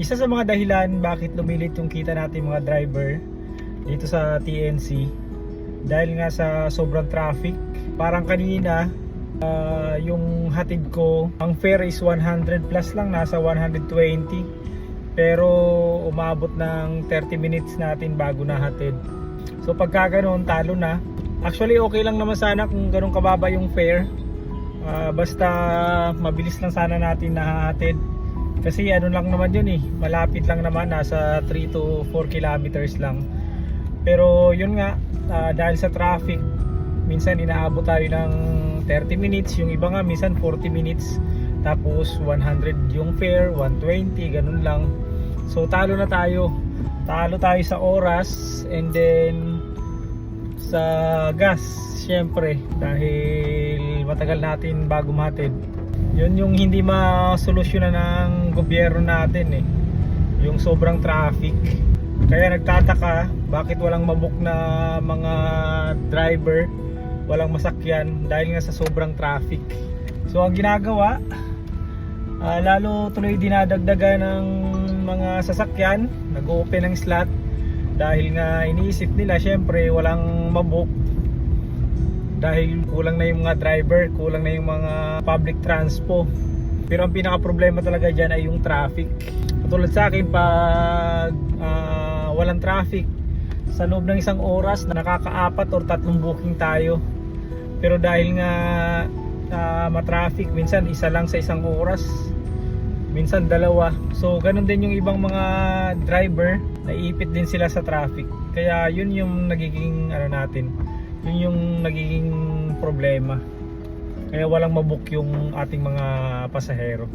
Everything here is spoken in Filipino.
isa sa mga dahilan bakit lumilit yung kita natin mga driver dito sa TNC dahil nga sa sobrang traffic. Parang kanina ah, yung hatid ko ang fare is 100 plus lang nasa 120 pero umabot ng 30 minutes natin bago na hatid. So pagka ganun talo na. Actually okay lang naman sana kung ganun kababa yung fare. Ah, basta mabilis lang sana natin nahahatid kasi ano lang naman yun eh malapit lang naman nasa 3 to 4 kilometers lang. Pero yun nga ah, dahil sa traffic minsan inaabot tayo ng 30 minutes yung iba nga minsan 40 minutes tapos 100 yung fare 120 ganun lang. So talo na tayo. Talo tayo sa oras and then sa gas syempre dahil matagal natin bago matid yun yung hindi masolusyonan ng gobyerno natin eh. Yung sobrang traffic. Kaya nagtataka bakit walang mabook na mga driver walang masakyan dahil nga sa sobrang traffic. So ang ginagawa ah, lalo tuloy dinadagdagan ng mga sasakyan nag-open ng slot dahil nga iniisip nila syempre walang mabook dahil kulang na yung mga driver, kulang na yung mga public transpo. Pero ang pinaka problema talaga dyan ay yung traffic. Katulad sa akin pag ah, walang traffic sa loob ng isang oras na nakakaapat or tatlong booking tayo. Pero dahil nga ah, matraffic, minsan isa lang sa isang oras, minsan dalawa. So ganun din yung ibang mga driver, naiipit din sila sa traffic. Kaya yun yung nagiging ano natin, yun yung nagiging problema. Kaya walang mabook yung ating mga pasahero.